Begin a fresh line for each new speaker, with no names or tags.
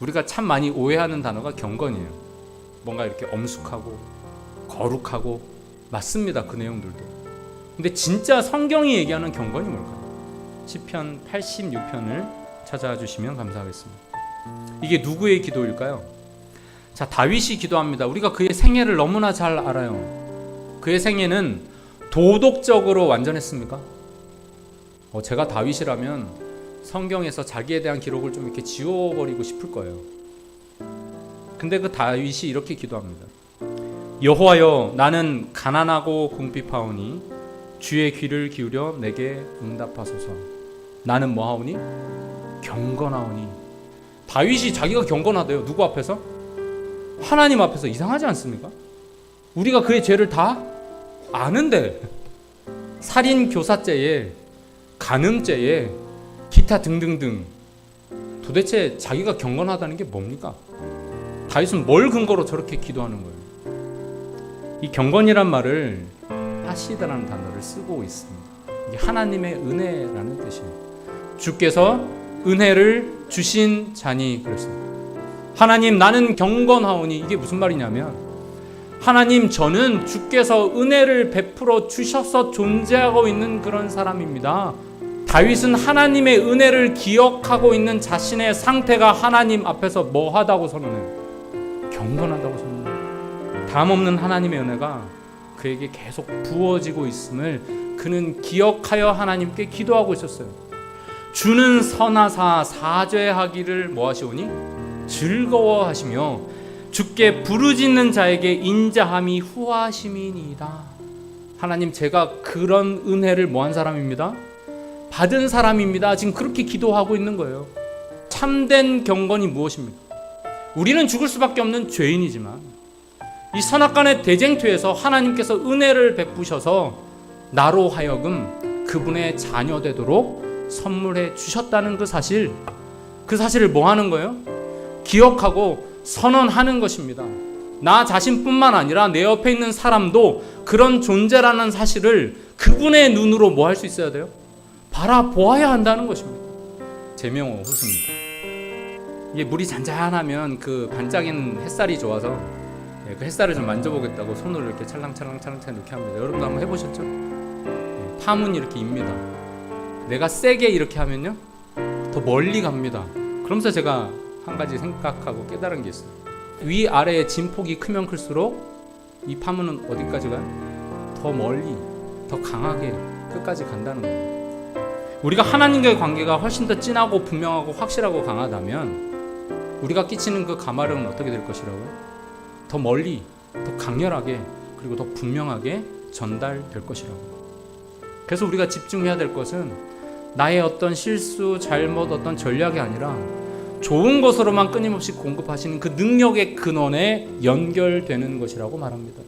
우리가 참 많이 오해하는 단어가 경건이에요. 뭔가 이렇게 엄숙하고 거룩하고 맞습니다. 그 내용들도. 근데 진짜 성경이 얘기하는 경건이 뭘까요? 시편 86편을 찾아와 주시면 감사하겠습니다. 이게 누구의 기도일까요? 자, 다윗이 기도합니다. 우리가 그의 생애를 너무나 잘 알아요. 그의 생애는 도덕적으로 완전했습니까? 어, 제가 다윗이라면 성경에서 자기에 대한 기록을 좀 이렇게 지워버리고 싶을 거예요. 근데 그 다윗이 이렇게 기도합니다. 여호와여, 나는 가난하고 궁핍하오니 주의 귀를 기울여 내게 응답하소서. 나는 뭐하오니? 경건하오니. 다윗이 자기가 경건하대요. 누구 앞에서? 하나님 앞에서 이상하지 않습니까? 우리가 그의 죄를 다 아는데 살인 교사죄에 간음죄에 기타 등등등 도대체 자기가 경건하다는 게 뭡니까? 다윗은 뭘 근거로 저렇게 기도하는 거예요? 이 경건이란 말을 하시다라는 단어를 쓰고 있습니다. 이게 하나님의 은혜라는 뜻이에요. 주께서 은혜를 주신 자니 그랬습니다. 하나님 나는 경건하오니 이게 무슨 말이냐면 하나님 저는 주께서 은혜를 베풀어 주셔서 존재하고 있는 그런 사람입니다. 다윗은 하나님의 은혜를 기억하고 있는 자신의 상태가 하나님 앞에서 뭐 하다고 선언해요? 경건하다고 선언해요. 담 없는 하나님의 은혜가 그에게 계속 부어지고 있음을 그는 기억하여 하나님께 기도하고 있었어요. 주는 선하사 사죄하기를 뭐 하시오니? 즐거워하시며 주께 부르짖는 자에게 인자함이 후하심이니이다. 하나님 제가 그런 은혜를 뭐한 사람입니다. 받은 사람입니다. 지금 그렇게 기도하고 있는 거예요. 참된 경건이 무엇입니까? 우리는 죽을 수밖에 없는 죄인이지만 이 선악간의 대쟁투에서 하나님께서 은혜를 베푸셔서 나로 하여금 그분의 자녀 되도록 선물해 주셨다는 그 사실 그 사실을 뭐 하는 거예요? 기억하고 선언하는 것입니다. 나 자신뿐만 아니라 내 옆에 있는 사람도 그런 존재라는 사실을 그분의 눈으로 뭐 할 수 있어야 돼요? 바라보아야 한다는 것입니다. 제명호 호수입니다. 이게 물이 잔잔하면 그 반짝이는 햇살이 좋아서 예, 그 햇살을 좀 만져보겠다고 손으로 이렇게 찰랑찰랑 찰랑찰랑 이렇게 합니다. 여러분도 한번 해보셨죠? 예, 파문이 이렇게 입니다. 내가 세게 이렇게 하면요 더 멀리 갑니다. 그러면서 제가 한 가지 생각하고 깨달은 게 있어요. 위 아래의 진폭이 크면 클수록 이 파문은 어디까지 가요? 더 멀리, 더 강하게 끝까지 간다는 거예요. 우리가 하나님과의 관계가 훨씬 더 진하고 분명하고 확실하고 강하다면 우리가 끼치는 그 가마력은 어떻게 될 것이라고요? 더 멀리, 더 강렬하게 그리고 더 분명하게 전달될 것이라고. 그래서 우리가 집중해야 될 것은 나의 어떤 실수, 잘못, 어떤 전략이 아니라 좋은 것으로만 끊임없이 공급하시는 그 능력의 근원에 연결되는 것이라고 말합니다.